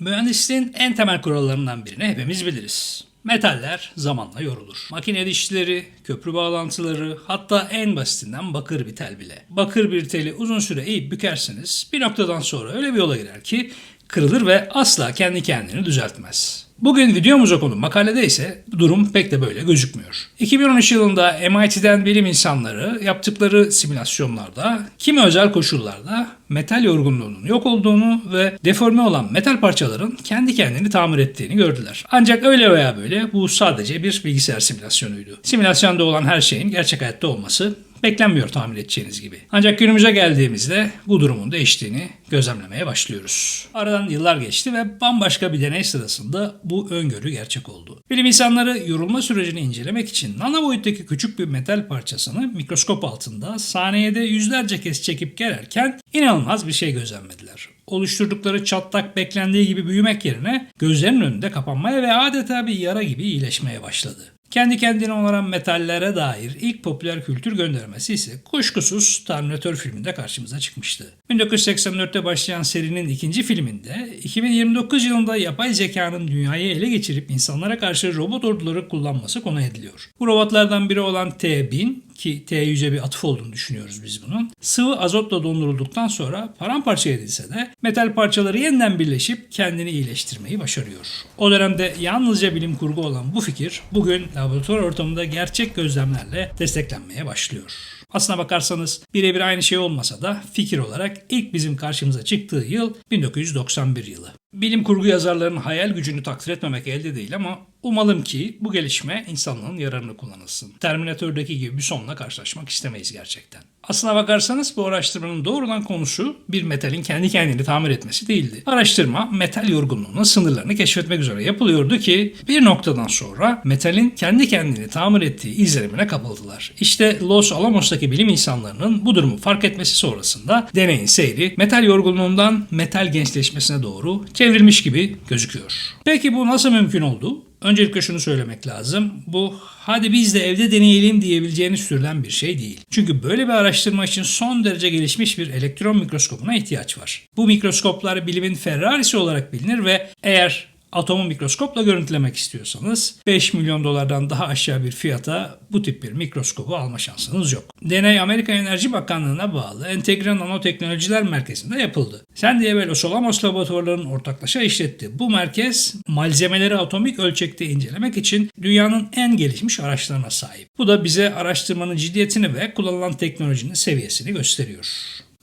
Mühendisliğin en temel kurallarından birini hepimiz biliriz. Metaller zamanla yorulur. Makine dişleri, köprü bağlantıları, hatta en basitinden bakır bir tel bile. Bakır bir teli uzun süre eğip bükerseniz bir noktadan sonra öyle bir yola girer ki kırılır ve asla kendi kendini düzeltmez. Bugün videomuza konu makalede ise durum pek de böyle gözükmüyor. 2013 yılında MIT'den bilim insanları yaptıkları simülasyonlarda kimi özel koşullarda metal yorgunluğunun yok olduğunu ve deforme olan metal parçaların kendi kendini tamir ettiğini gördüler. Ancak öyle veya böyle bu sadece bir bilgisayar simülasyonuydu. Simülasyonda olan her şeyin gerçek hayatta olması beklenmiyor tahmin edeceğiniz gibi. Ancak günümüze geldiğimizde bu durumun değiştiğini gözlemlemeye başlıyoruz. Aradan yıllar geçti ve bambaşka bir deney sırasında bu öngörü gerçek oldu. Bilim insanları yorulma sürecini incelemek için nano boyuttaki küçük bir metal parçasını mikroskop altında saniyede yüzlerce kez çekip gererken inanılmaz bir şey gözlemlediler oluşturdukları çatlak beklendiği gibi büyümek yerine gözlerinin önünde kapanmaya ve adeta bir yara gibi iyileşmeye başladı. Kendi kendine onaran metallere dair ilk popüler kültür göndermesi ise kuşkusuz Terminator filminde karşımıza çıkmıştı. 1984'te başlayan serinin ikinci filminde 2029 yılında yapay zekanın dünyayı ele geçirip insanlara karşı robot orduları kullanması konu ediliyor. Bu robotlardan biri olan T-1000 ki T100'e bir atıf olduğunu düşünüyoruz biz bunun. Sıvı azotla dondurulduktan sonra paramparça edilse de metal parçaları yeniden birleşip kendini iyileştirmeyi başarıyor. O dönemde yalnızca bilim kurgu olan bu fikir bugün laboratuvar ortamında gerçek gözlemlerle desteklenmeye başlıyor. Aslına bakarsanız birebir aynı şey olmasa da fikir olarak ilk bizim karşımıza çıktığı yıl 1991 yılı. Bilim kurgu yazarlarının hayal gücünü takdir etmemek elde değil ama umalım ki bu gelişme insanlığın yararını kullanılsın. Terminator'daki gibi bir sonla karşılaşmak istemeyiz gerçekten. Aslına bakarsanız bu araştırmanın doğrudan konusu bir metalin kendi kendini tamir etmesi değildi. Araştırma metal yorgunluğunun sınırlarını keşfetmek üzere yapılıyordu ki bir noktadan sonra metalin kendi kendini tamir ettiği izlenimine kapıldılar. İşte Los Alamos'taki bilim insanlarının bu durumu fark etmesi sonrasında deneyin seyri metal yorgunluğundan metal gençleşmesine doğru çevrilmiş gibi gözüküyor. Peki bu nasıl mümkün oldu? Öncelikle şunu söylemek lazım. Bu hadi biz de evde deneyelim diyebileceğiniz sürülen bir şey değil. Çünkü böyle bir araştırma için son derece gelişmiş bir elektron mikroskopuna ihtiyaç var. Bu mikroskoplar bilimin Ferrari'si olarak bilinir ve eğer atomu mikroskopla görüntülemek istiyorsanız 5 milyon dolardan daha aşağı bir fiyata bu tip bir mikroskobu alma şansınız yok. Deney Amerika Enerji Bakanlığı'na bağlı Entegre Nanoteknolojiler Merkezi'nde yapıldı. San Diego ve Solamos laboratuvarlarının ortaklaşa işlettiği bu merkez malzemeleri atomik ölçekte incelemek için dünyanın en gelişmiş araçlarına sahip. Bu da bize araştırmanın ciddiyetini ve kullanılan teknolojinin seviyesini gösteriyor.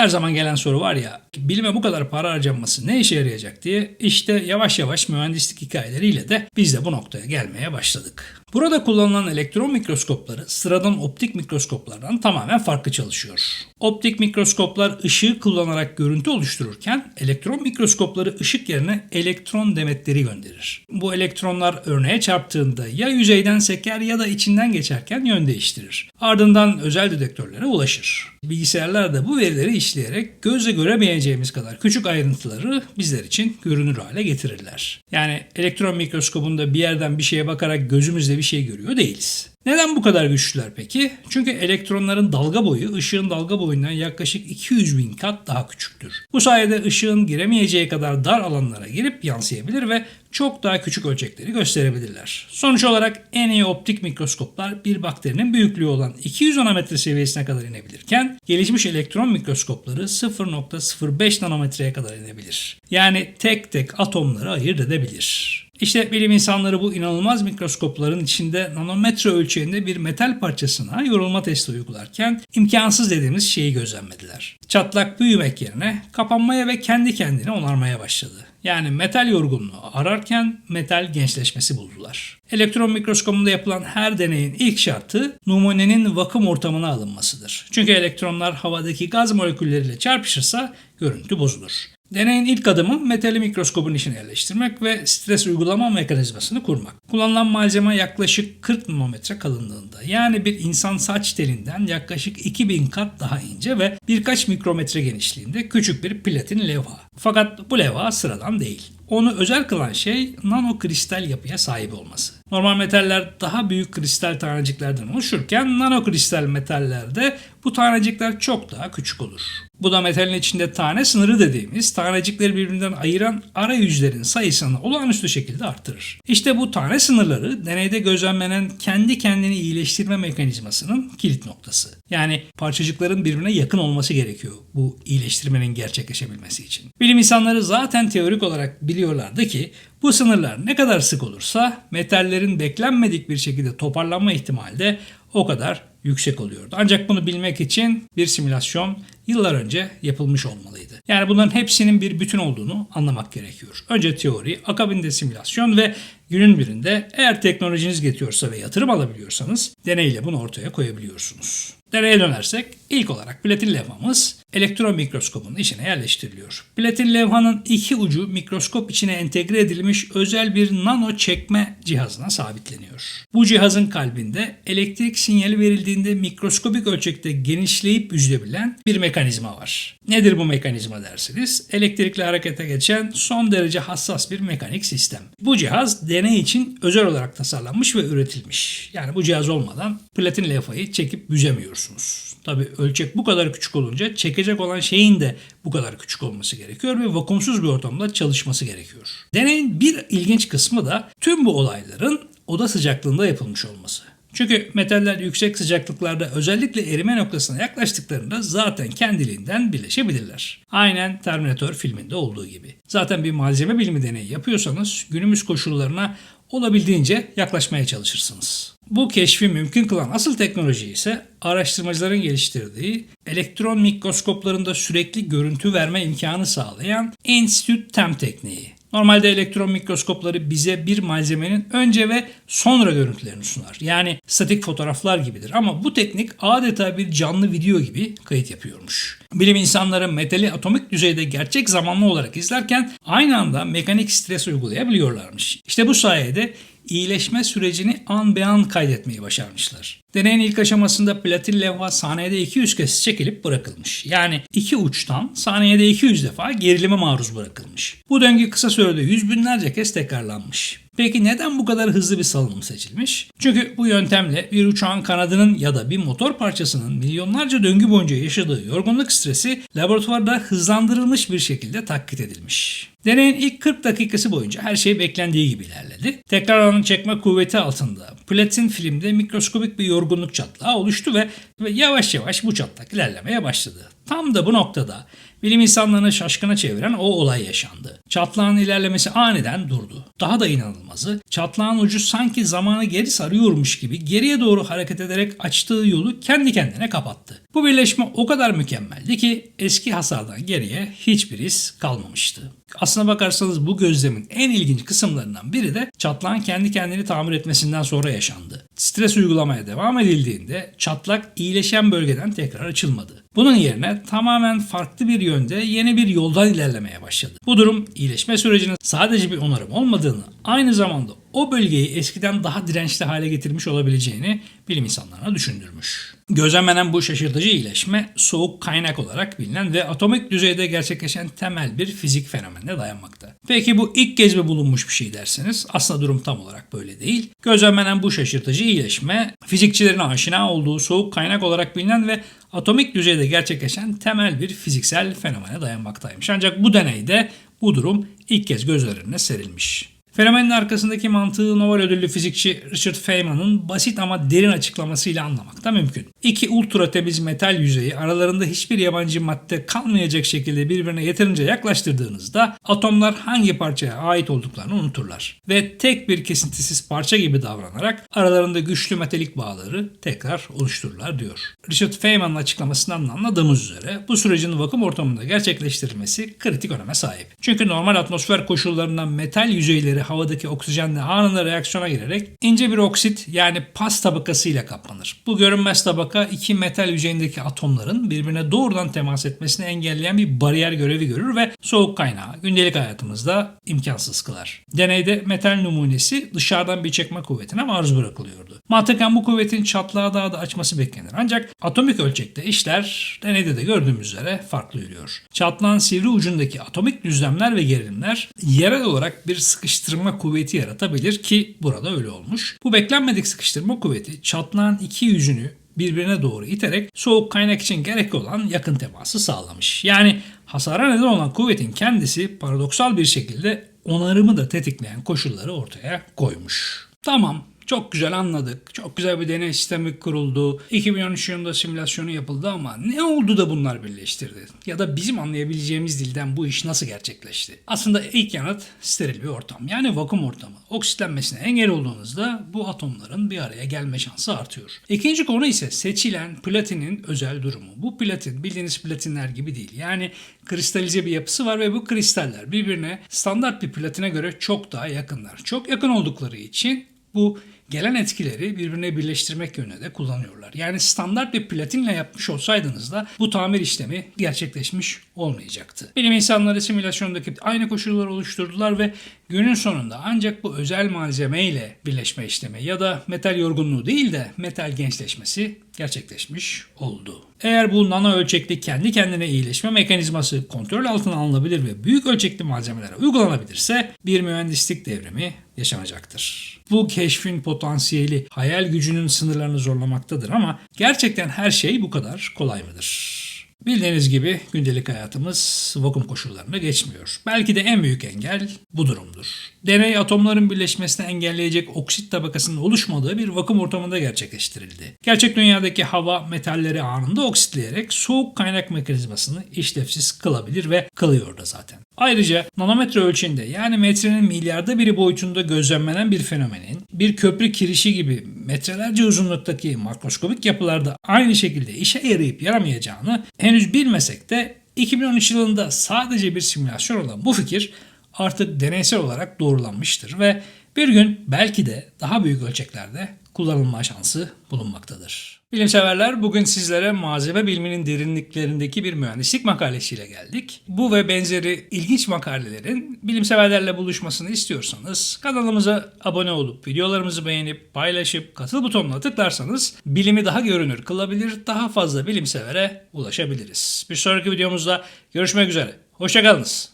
Her zaman gelen soru var ya bilime bu kadar para harcanması ne işe yarayacak diye işte yavaş yavaş mühendislik hikayeleriyle de biz de bu noktaya gelmeye başladık. Burada kullanılan elektron mikroskopları sıradan optik mikroskoplardan tamamen farklı çalışıyor. Optik mikroskoplar ışığı kullanarak görüntü oluştururken elektron mikroskopları ışık yerine elektron demetleri gönderir. Bu elektronlar örneğe çarptığında ya yüzeyden seker ya da içinden geçerken yön değiştirir. Ardından özel dedektörlere ulaşır. Bilgisayarlar da bu verileri işleyerek gözle göremeyeceğimiz kadar küçük ayrıntıları bizler için görünür hale getirirler. Yani elektron mikroskobunda bir yerden bir şeye bakarak gözümüzle bir şey görüyor değiliz. Neden bu kadar güçlüler peki? Çünkü elektronların dalga boyu ışığın dalga boyundan yaklaşık 200 bin kat daha küçüktür. Bu sayede ışığın giremeyeceği kadar dar alanlara girip yansıyabilir ve çok daha küçük ölçekleri gösterebilirler. Sonuç olarak en iyi optik mikroskoplar bir bakterinin büyüklüğü olan 200 nanometre seviyesine kadar inebilirken gelişmiş elektron mikroskopları 0.05 nanometreye kadar inebilir. Yani tek tek atomları ayırt edebilir. İşte bilim insanları bu inanılmaz mikroskopların içinde nanometre ölçeğinde bir metal parçasına yorulma testi uygularken imkansız dediğimiz şeyi gözlemlediler. Çatlak büyümek yerine kapanmaya ve kendi kendine onarmaya başladı. Yani metal yorgunluğu ararken metal gençleşmesi buldular. Elektron mikroskopunda yapılan her deneyin ilk şartı numunenin vakum ortamına alınmasıdır. Çünkü elektronlar havadaki gaz molekülleriyle çarpışırsa görüntü bozulur. Deneyin ilk adımı metali mikroskobun içine yerleştirmek ve stres uygulama mekanizmasını kurmak. Kullanılan malzeme yaklaşık 40 nanometre kalınlığında. Yani bir insan saç telinden yaklaşık 2000 kat daha ince ve birkaç mikrometre genişliğinde küçük bir platin levha. Fakat bu levha sıradan değil. Onu özel kılan şey nano kristal yapıya sahip olması. Normal metaller daha büyük kristal taneciklerden oluşurken nanokristal metallerde bu tanecikler çok daha küçük olur. Bu da metalin içinde tane sınırı dediğimiz tanecikleri birbirinden ayıran arayüzlerin sayısını olağanüstü şekilde arttırır. İşte bu tane sınırları deneyde gözlemlenen kendi kendini iyileştirme mekanizmasının kilit noktası. Yani parçacıkların birbirine yakın olması gerekiyor bu iyileştirmenin gerçekleşebilmesi için. Bilim insanları zaten teorik olarak biliyorlardı ki bu sınırlar ne kadar sık olursa metallerin beklenmedik bir şekilde toparlanma ihtimali de o kadar yüksek oluyordu. Ancak bunu bilmek için bir simülasyon yıllar önce yapılmış olmalıydı. Yani bunların hepsinin bir bütün olduğunu anlamak gerekiyor. Önce teori, akabinde simülasyon ve günün birinde eğer teknolojiniz getiriyorsa ve yatırım alabiliyorsanız deneyle bunu ortaya koyabiliyorsunuz. Deneye dönersek ilk olarak platin levhamız elektron mikroskopun içine yerleştiriliyor. Platin levhanın iki ucu mikroskop içine entegre edilmiş özel bir nano çekme cihazına sabitleniyor. Bu cihazın kalbinde elektrik sinyali verildiğinde mikroskopik ölçekte genişleyip büzülebilen bir mekanizma var. Nedir bu mekanizma dersiniz? Elektrikli harekete geçen son derece hassas bir mekanik sistem. Bu cihaz deney için özel olarak tasarlanmış ve üretilmiş. Yani bu cihaz olmadan platin levhayı çekip büzemiyorsunuz. Tabi ölçek bu kadar küçük olunca çekecek olan şeyin de bu kadar küçük olması gerekiyor ve vakumsuz bir ortamda çalışması gerekiyor. Deneyin bir ilginç kısmı da tüm bu olayların oda sıcaklığında yapılmış olması. Çünkü metaller yüksek sıcaklıklarda özellikle erime noktasına yaklaştıklarında zaten kendiliğinden birleşebilirler. Aynen Terminator filminde olduğu gibi. Zaten bir malzeme bilimi deneyi yapıyorsanız günümüz koşullarına olabildiğince yaklaşmaya çalışırsınız. Bu keşfi mümkün kılan asıl teknoloji ise araştırmacıların geliştirdiği elektron mikroskoplarında sürekli görüntü verme imkanı sağlayan Enstitü TEM tekniği. Normalde elektron mikroskopları bize bir malzemenin önce ve sonra görüntülerini sunar. Yani statik fotoğraflar gibidir ama bu teknik adeta bir canlı video gibi kayıt yapıyormuş. Bilim insanları metali atomik düzeyde gerçek zamanlı olarak izlerken aynı anda mekanik stres uygulayabiliyorlarmış. İşte bu sayede iyileşme sürecini an be an kaydetmeyi başarmışlar. Deneyin ilk aşamasında platin levha saniyede 200 kez çekilip bırakılmış. Yani iki uçtan saniyede 200 defa gerilime maruz bırakılmış. Bu döngü kısa sürede yüz binlerce kez tekrarlanmış. Peki neden bu kadar hızlı bir salınım seçilmiş? Çünkü bu yöntemle bir uçağın kanadının ya da bir motor parçasının milyonlarca döngü boyunca yaşadığı yorgunluk stresi laboratuvarda hızlandırılmış bir şekilde taklit edilmiş. Deneyin ilk 40 dakikası boyunca her şey beklendiği gibi ilerledi. Tekrarlanan çekme kuvveti altında platin filmde mikroskobik bir yorgunluk çatlağı oluştu ve, ve yavaş yavaş bu çatlak ilerlemeye başladı. Tam da bu noktada bilim insanlarını şaşkına çeviren o olay yaşandı. Çatlağın ilerlemesi aniden durdu. Daha da inanılmazı çatlağın ucu sanki zamanı geri sarıyormuş gibi geriye doğru hareket ederek açtığı yolu kendi kendine kapattı. Bu birleşme o kadar mükemmeldi ki eski hasardan geriye hiçbir iz kalmamıştı. Aslına bakarsanız bu gözlemin en ilginç kısımlarından biri de çatlağın kendi kendini tamir etmesinden sonra yaşandı. Stres uygulamaya devam edildiğinde çatlak iyileşen bölgeden tekrar açılmadı. Bunun yerine tamamen farklı bir yönde yeni bir yoldan ilerlemeye başladı. Bu durum iyileşme sürecinin sadece bir onarım olmadığını, aynı zamanda o bölgeyi eskiden daha dirençli hale getirmiş olabileceğini bilim insanlarına düşündürmüş. Gözlemlenen bu şaşırtıcı iyileşme soğuk kaynak olarak bilinen ve atomik düzeyde gerçekleşen temel bir fizik fenomenine dayanmakta. Peki bu ilk kez mi bulunmuş bir şey derseniz aslında durum tam olarak böyle değil. Gözlemlenen bu şaşırtıcı iyileşme fizikçilerin aşina olduğu soğuk kaynak olarak bilinen ve atomik düzeyde gerçekleşen temel bir fiziksel fenomene dayanmaktaymış. Ancak bu deneyde bu durum ilk kez göz önüne serilmiş. Fenomenin arkasındaki mantığı Nobel ödüllü fizikçi Richard Feynman'ın basit ama derin açıklamasıyla anlamak da mümkün. İki ultra temiz metal yüzeyi aralarında hiçbir yabancı madde kalmayacak şekilde birbirine yeterince yaklaştırdığınızda atomlar hangi parçaya ait olduklarını unuturlar. Ve tek bir kesintisiz parça gibi davranarak aralarında güçlü metalik bağları tekrar oluştururlar diyor. Richard Feynman'ın açıklamasından anladığımız üzere bu sürecin vakum ortamında gerçekleştirilmesi kritik öneme sahip. Çünkü normal atmosfer koşullarından metal yüzeyleri havadaki oksijenle anında reaksiyona girerek ince bir oksit yani pas tabakasıyla kaplanır. Bu görünmez tabaka iki metal yüzeyindeki atomların birbirine doğrudan temas etmesini engelleyen bir bariyer görevi görür ve soğuk kaynağı gündelik hayatımızda imkansız kılar. Deneyde metal numunesi dışarıdan bir çekme kuvvetine maruz bırakılıyordu. Mantıken bu kuvvetin çatlağı daha da açması beklenir. Ancak atomik ölçekte işler deneyde de gördüğümüz üzere farklı yürüyor. Çatlağın sivri ucundaki atomik düzlemler ve gerilimler yerel olarak bir sıkıştırma sıkıştırma kuvveti yaratabilir ki burada öyle olmuş. Bu beklenmedik sıkıştırma kuvveti çatlağın iki yüzünü birbirine doğru iterek soğuk kaynak için gerekli olan yakın teması sağlamış. Yani hasara neden olan kuvvetin kendisi paradoksal bir şekilde onarımı da tetikleyen koşulları ortaya koymuş. Tamam çok güzel anladık. Çok güzel bir deney sistemi kuruldu. 2013 yılında simülasyonu yapıldı ama ne oldu da bunlar birleştirdi? Ya da bizim anlayabileceğimiz dilden bu iş nasıl gerçekleşti? Aslında ilk yanıt steril bir ortam. Yani vakum ortamı. Oksitlenmesine engel olduğunuzda bu atomların bir araya gelme şansı artıyor. İkinci konu ise seçilen platinin özel durumu. Bu platin bildiğiniz platinler gibi değil. Yani kristalize bir yapısı var ve bu kristaller birbirine standart bir platine göre çok daha yakınlar. Çok yakın oldukları için bu gelen etkileri birbirine birleştirmek yönünde de kullanıyorlar. Yani standart bir platinle yapmış olsaydınız da bu tamir işlemi gerçekleşmiş olmayacaktı. Bilim insanları simülasyondaki aynı koşulları oluşturdular ve günün sonunda ancak bu özel malzemeyle birleşme işlemi ya da metal yorgunluğu değil de metal gençleşmesi gerçekleşmiş oldu. Eğer bu nano ölçekli kendi kendine iyileşme mekanizması kontrol altına alınabilir ve büyük ölçekli malzemelere uygulanabilirse bir mühendislik devrimi yaşanacaktır. Bu keşfin potansiyeli hayal gücünün sınırlarını zorlamaktadır ama gerçekten her şey bu kadar kolay mıdır? Bildiğiniz gibi gündelik hayatımız vakum koşullarında geçmiyor. Belki de en büyük engel bu durumdur. Deney atomların birleşmesini engelleyecek oksit tabakasının oluşmadığı bir vakum ortamında gerçekleştirildi. Gerçek dünyadaki hava metalleri anında oksitleyerek soğuk kaynak mekanizmasını işlevsiz kılabilir ve kılıyor da zaten. Ayrıca nanometre ölçeğinde yani metrenin milyarda biri boyutunda gözlemlenen bir fenomenin bir köprü kirişi gibi metrelerce uzunluktaki makroskopik yapılarda aynı şekilde işe yarayıp yaramayacağını henüz bilmesek de 2013 yılında sadece bir simülasyon olan bu fikir artık deneysel olarak doğrulanmıştır ve bir gün belki de daha büyük ölçeklerde kullanılma şansı bulunmaktadır. Bilimseverler bugün sizlere malzeme biliminin derinliklerindeki bir mühendislik makalesiyle geldik. Bu ve benzeri ilginç makalelerin bilimseverlerle buluşmasını istiyorsanız kanalımıza abone olup videolarımızı beğenip paylaşıp katıl butonuna tıklarsanız bilimi daha görünür kılabilir, daha fazla bilimsevere ulaşabiliriz. Bir sonraki videomuzda görüşmek üzere. Hoşçakalınız.